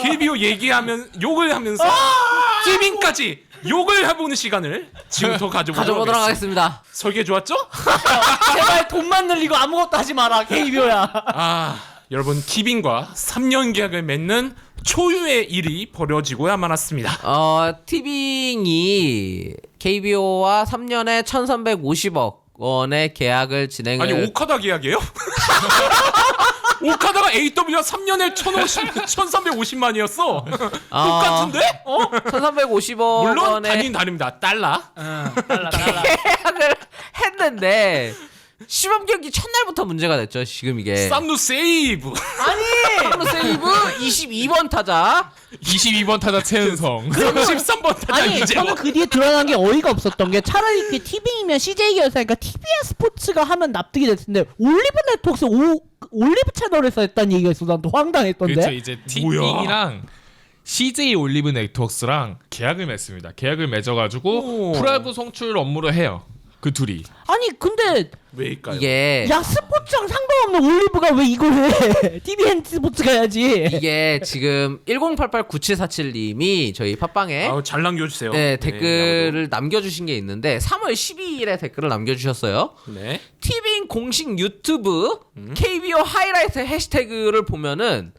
KBO 얘기하면 욕을 하면서 티빙까지 욕을 해보는 시간을 지금부터 가져보도록, 가져보도록 하겠습니다. 하겠습니다. 설계 좋았죠? 제발 돈만 늘리고 아무것도 하지 마라 KBO야 아 여러분 티빙과 3년 계약을 맺는 초유의 일이 벌어지고야 말았습니다. 어, 티빙이 KBO와 3년에 1,350억 원의 계약을 진행을 아니 오카다 계약이에요? 오카다가 AW가 3년에 1,050, 1,350만이었어. 똑같은데? 어? 1,350억 물론 원의 단위는 다릅니다. 달러. 달라 달라 계약을 했는데 시범 경기 첫날부터 문제가 됐죠. 지금 이게 쌈누 세이브. 하루 세이브 22번 타자 22번 타자 최은성. 13번 타자 아니 이재호. 저는 그 뒤에 드러난 게 어이가 없었던 게 차라리 이게 TV이면 CJ였으니까 TBS 스포츠가 하면 납득이 됐을 텐데 올리브 네트워크스 오, 올리브 채널에서 했다는 얘기가 있어 난또 황당했던데 그렇죠. 이제 티빙이랑 CJ 올리브 네트워크스랑 계약을 맺습니다. 계약을 맺어가지고 오. 프라이브 송출 업무를 해요. 그 둘이. 아니 근데 왜일까요? 이게 야 스포츠랑 상관없는 올리브가 왜 이걸 해 TVN 스포츠가 해야지 이게 지금 1088-9747님이 저희 팟빵에 아우, 잘 남겨주세요. 네, 댓글을 남겨주신 게 있는데 3월 12일에 댓글을 남겨주셨어요. 네. 티빙 공식 유튜브 KBO 하이라이트 해시태그를 보면은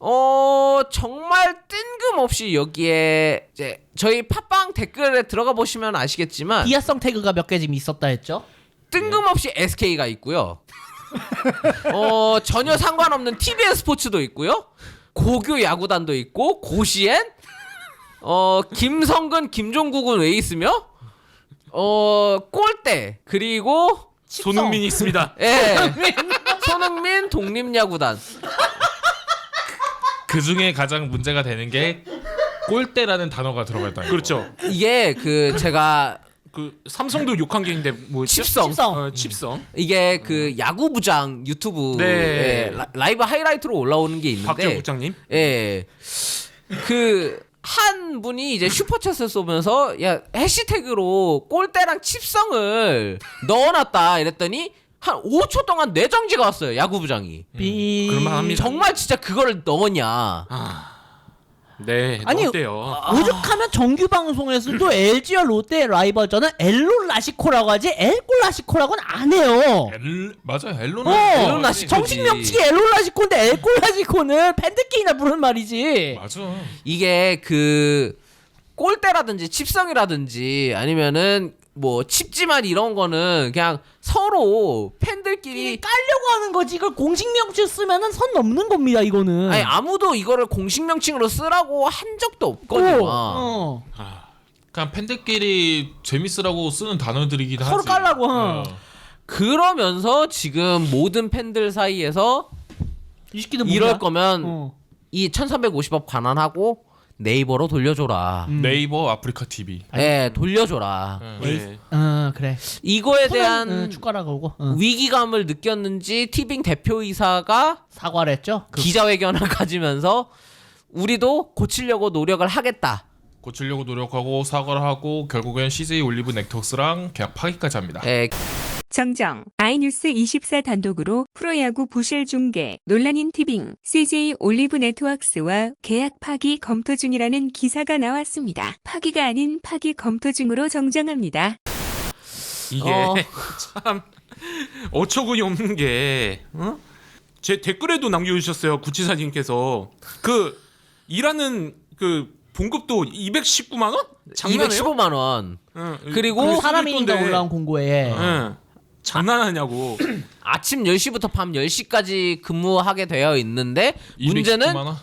어 정말 뜬금없이 여기에 이제 저희 팟빵 댓글에 들어가 보시면 아시겠지만 비하성 태그가 몇 개 지금 있었다 했죠 뜬금없이 SK가 있고요. 어 전혀 상관없는 TBS 스포츠도 있고요. 고교 야구단도 있고 고시엔 어 김성근 김종국은 왜 있으며 어 골대 그리고 손흥민이 있습니다. 예 손흥민 독립야구단 그 중에 가장 문제가 되는 게 골대라는 단어가 들어가 있다. 그렇죠. 이게 그 제가 그 삼성도 욕한 게 있는데 뭐 칩성. 칩성. 어, 칩성. 이게 그 야구부장 유튜브에 네. 라- 라이브 하이라이트로 올라오는 게 있는데 박재호 부장님. 예. 그, 한 분이 이제 슈퍼챗을 쏘면서, 야, 해시태그로 골대랑 칩성을 넣어놨다. 이랬더니, 한 5초 동안 뇌정지가 왔어요. 야구부장이. 비... 그럴만합니다. 정말 진짜 그걸 넣었냐. 아. 네. 아니, 어때요? 오죽하면 정규 방송에서도 LG와 롯데의 라이벌전은 엘로 라시코라고 하지 엘골 라시코라고는 안 해요. 엘 맞아요. 엘로는 어, 엘로 라시코. 정식 명칭이 엘로 라시코인데 엘골 라시코는 팬들끼리나 부르는 말이지. 맞아. 이게 그, 골대라든지 칩성이라든지 아니면은 뭐 칩지만 이런 거는 그냥 서로 팬들끼리 깔려고 하는 거지. 이걸 공식 명칭 쓰면은 선 넘는 겁니다. 이거는. 아니 아무도 이거를 공식 명칭으로 쓰라고 한 적도 없거든요. 어, 어. 그냥 팬들끼리 재밌으라고 쓰는 단어들이긴 하지. 서로 깔라고, 어. 그러면서 지금 모든 팬들 사이에서 이 새끼들 이럴 뭐냐? 거면 어. 이 1350억 반환하고 네이버로 돌려줘라. 음. 네이버 아프리카 TV. 예, 돌려줘라. 네. 어, 그래. 이거에 대한 대한 어, 축가라고 오고 어. 위기감을 느꼈는지 티빙 대표이사가 사과를 했죠. 그 기자회견을 가지면서 우리도 고치려고 노력을 하겠다. 고치려고 노력하고 사과를 하고 결국엔 CJ 올리브 네트워크스랑 계약 파기까지 합니다. 예, 정정, 아이뉴스 24 단독으로 프로야구 부실 중계, 논란인 티빙, CJ 올리브 네트워크스와 계약 파기 검토 중이라는 기사가 나왔습니다. 파기가 아닌 파기 검토 중으로 정정합니다. 이게 어. 참 어처구니 없는 게 어? 제 댓글에도 남겨주셨어요 구치사님께서 그 일하는 그 봉급도 219만 원? 장난해요? 215만 원. 응, 그리고 그게 사람이니까 쓰던데. 올라온 공고에 응. 장난하냐고. 아침 10시부터 밤 10시까지 근무하게 되어 있는데 문제는 219만 원?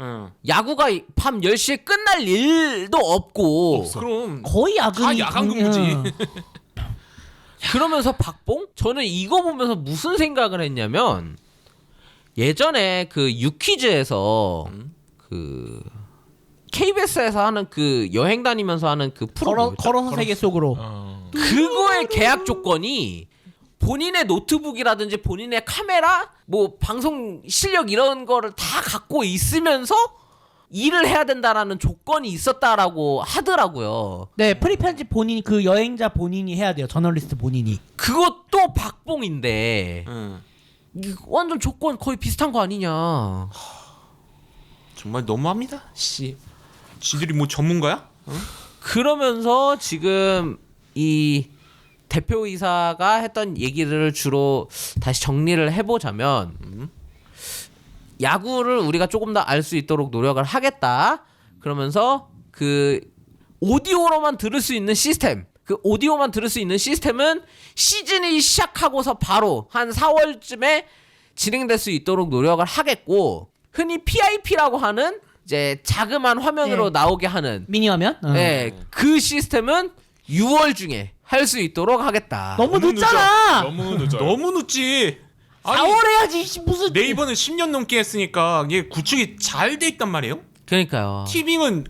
응. 야구가 이- 밤 10시에 끝날 일도 없고 그럼 거의 야근이 다 야간 강- 근무지. 어. 그러면서 박봉? 저는 이거 보면서 무슨 생각을 했냐면 예전에 그 유퀴즈에서 그 KBS에서 하는 그 여행 다니면서 하는 그 프로 걸어, 뭐였죠? 걸어서 세계 속으로 어. 그거의 계약 조건이 본인의 노트북이라든지 본인의 카메라 뭐 방송 실력 이런 거를 다 갖고 있으면서 일을 해야 된다라는 조건이 있었다라고 하더라고요. 네, 프리 편집 본인이 그 여행자 본인이 해야 돼요. 저널리스트 본인이. 그것도 박봉인데 응. 이거 완전 조건 거의 비슷한 거 아니냐. 정말 너무합니다. 씨. 지들이 뭐 전문가야? 그러면서 지금 이 대표이사가 했던 얘기를 주로 다시 정리를 해보자면 야구를 우리가 조금 더 알 수 있도록 노력을 하겠다. 그러면서 그 오디오로만 들을 수 있는 시스템. 그 오디오만 들을 수 있는 시스템은 시즌이 시작하고서 바로 한 4월쯤에 진행될 수 있도록 노력을 하겠고 흔히 PIP라고 하는 이제 자그마한 화면으로 네. 나오게 하는 미니 화면? 어. 네, 그 시스템은 6월 중에 할 수 있도록 하겠다. 너무 늦잖아. 너무 늦어요. 너무 늦지. 아니, 4월 해야지. 씨, 무슨 네이버는 10년 넘게 했으니까 이게 구축이 잘 돼 있단 말이에요. 그러니까요. 티빙은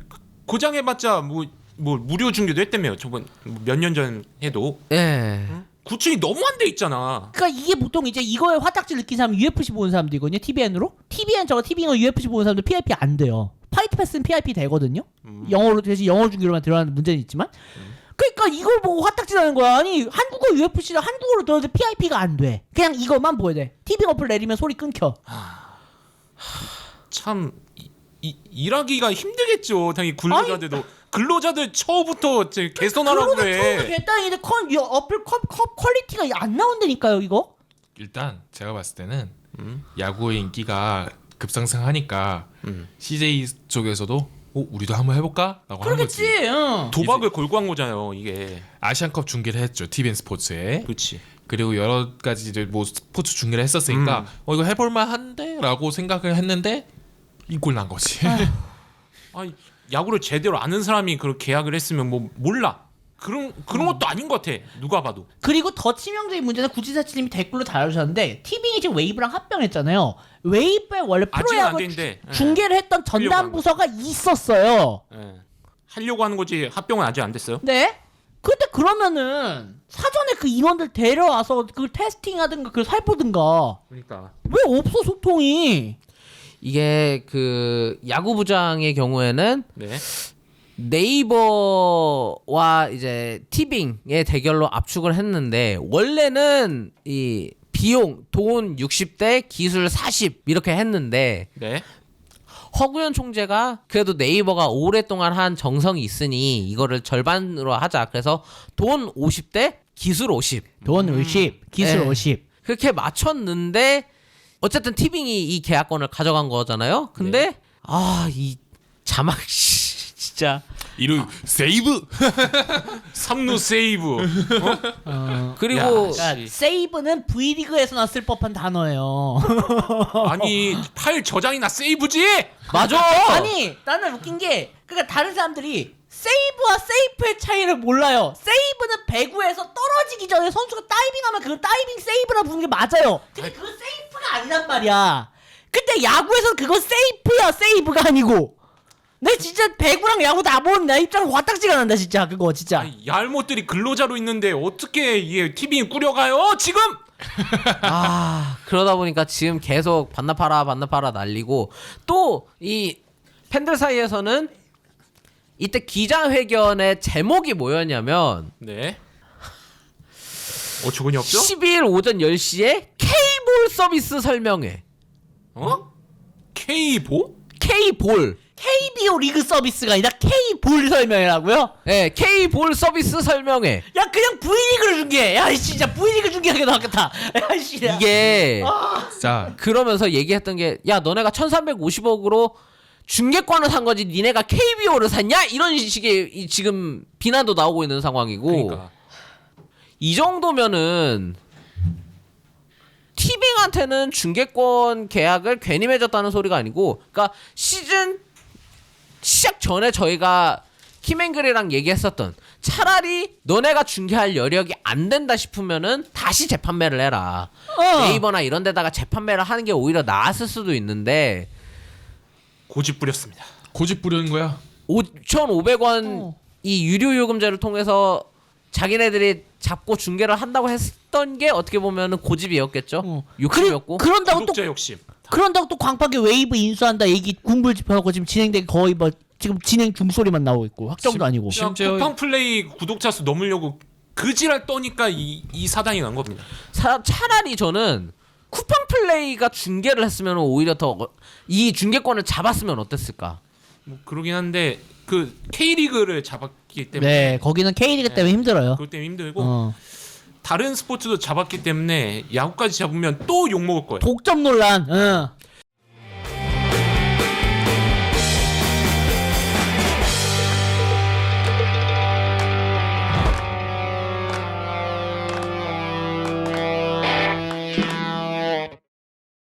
고장해봤자 뭐, 뭐 무료 중계도 했다며요. 저번 뭐몇년 전 해도 예. 구축이 너무 안 돼 있잖아. 그러니까 이게 보통 이제 이거에 화딱지 느낀 사람 UFC 보는 사람들이거든요. TVN으로. TVN 저거 TVN UFC 보는 사람들 PIP 안 돼요. 파이트 패스는 PIP 되거든요. 영어로 대신 영어 중계로만 들어가는 문제는 있지만. 그러니까 이걸 보고 화딱지 나는 거야. 아니 한국어 UFC를 한국어로 들어도 PIP가 안 돼. 그냥 이것만 보여야 돼. TV 어플 내리면 소리 끊겨. 참 이, 이, 일하기가 힘들겠죠. 당연히 근로자들도 근로자들 처음부터 개선하라고. 됐다는데 컨이 어플 컵, 컵 퀄리티가 안 나온다니까요 이거. 일단 제가 봤을 때는 음. 야구의 인기가 급상승하니까 음. CJ 쪽에서도 어, 우리도 한번 해볼까라고 하는 거지. 그러겠지. 응. 도박을 걸고 한 거잖아요. 이게 아시안컵 중계를 했죠. TVN 스포츠에. 그렇지. 그리고 여러 가지 이제 뭐 스포츠 중계를 했었으니까 음. 어 이거 해볼만 한데라고 생각을 했는데 이 꼴 난 거지. 아니 야구를 제대로 아는 사람이 그렇게 계약을 했으면 뭐 몰라. 그런 그런 것도 아닌 것 같아. 누가 봐도. 그리고 더 치명적인 문제는 구지사치님이 댓글로 달아주셨는데 티빙이 지금 웨이브랑 합병했잖아요. 웨이브에 원래 아직은 안 프로야구. 예. 중계를 했던 하려고 전담 부서가 있었어요. 예. 하려고 하는 거지 합병은 아직 안 됐어요. 네? 근데 그러면은 사전에 그 인원들 데려와서 그 테스팅하든가 그걸 살보든가 그러니까. 왜 없어 소통이? 이게 그 야구부장의 경우에는 네. 네이버와 이제 티빙의 대결로 압축을 했는데 원래는 이 비용 돈 60대 기술 40 이렇게 했는데 네. 허구현 총재가 그래도 네이버가 오랫동안 한 정성이 있으니 이거를 절반으로 하자. 그래서 돈 50대 기술 50 돈 50, 기술 네. 50. 그렇게 맞췄는데 어쨌든 티빙이 이 계약권을 가져간 거잖아요. 근데 아이 자막 씨, 진짜 이름 세이브. 삼루 세이브. 어? 그리고 야, 그러니까 세이브는 V리그에서나 쓸 법한 단어예요. 아니 파일 저장이나 세이브지. 맞아. 아니 나는 웃긴 게 그러니까 다른 사람들이 세이브와 세이프의 차이를 몰라요. 세이브는 배구에서 떨어지기 전에 선수가 다이빙하면 그걸 다이빙 세이브라 부르는 게 맞아요. 근데 그건 세이프가 아니란 말이야. 근데 야구에서 그건 세이프야 세이브가 아니고. 내 진짜 배구랑 야구 다 보면 나 입장 화딱지가 난다 진짜 그거 진짜. 아니, 얄못들이 근로자로 있는데 어떻게 이게 TV 꾸려가요 지금? 아 그러다 보니까 지금 계속 반납하라 반납하라 날리고 또 이 팬들 사이에서는 이때 기자회견의 제목이 뭐였냐면 네. 어처구니 없죠? 12일 오전 10시에 K볼 서비스 설명회 어? K보? K볼 KBO 리그 서비스가 아니라 K볼 설명이라고요? 예, K볼 서비스 설명회 야 그냥 V리그를 중계. 야 진짜 V리그 중계하는 게 낫겠다. 야 씨. 이게 자 그러면서 얘기했던 게 야 너네가 1350억으로 중계권을 산 거지 니네가 KBO를 샀냐? 이런 식의 이 지금 비난도 나오고 있는 상황이고 그러니까. 이 정도면은 티빙한테는 중계권 계약을 괜히 맺었다는 소리가 아니고 그러니까 시즌 시작 전에 저희가 키맨글이랑 얘기했었던 차라리 너네가 중계할 여력이 안 된다 싶으면은 다시 재판매를 해라. 어. 네이버나 이런 데다가 재판매를 하는 게 오히려 나았을 수도 있는데 고집 부렸습니다. 고집 부리는 거야. 5,500원 어. 이 유료 요금제를 통해서 자기네들이 잡고 중계를 한다고 했던 게 어떻게 보면은 고집이었겠죠. 어. 욕심이었고. 그런다고 또 구독자 욕심. 그런다고 또 광파게 웨이브 인수한다 얘기 군불 집회하고 지금 진행되기 거의 뭐 지금 진행 중소리만 나오고 있고 확정도 심- 아니고. 심- 심지어- 쿠팡 플레이 구독자 수 넘으려고 그지랄 떠니까 이, 이 사단이 난 겁니다. 사, 차라리 저는 쿠팡 플레이가 중계를 했으면 오히려 더 이 중계권을 잡았으면 어땠을까? 뭐 그러긴 한데 그 K리그를 잡았기 때문에 네, 거기는 K리그 때문에 힘들어요. 그것 때문에 힘들고 어. 다른 스포츠도 잡았기 때문에 야구까지 잡으면 또 욕 먹을 거예요. 독점 논란. 응.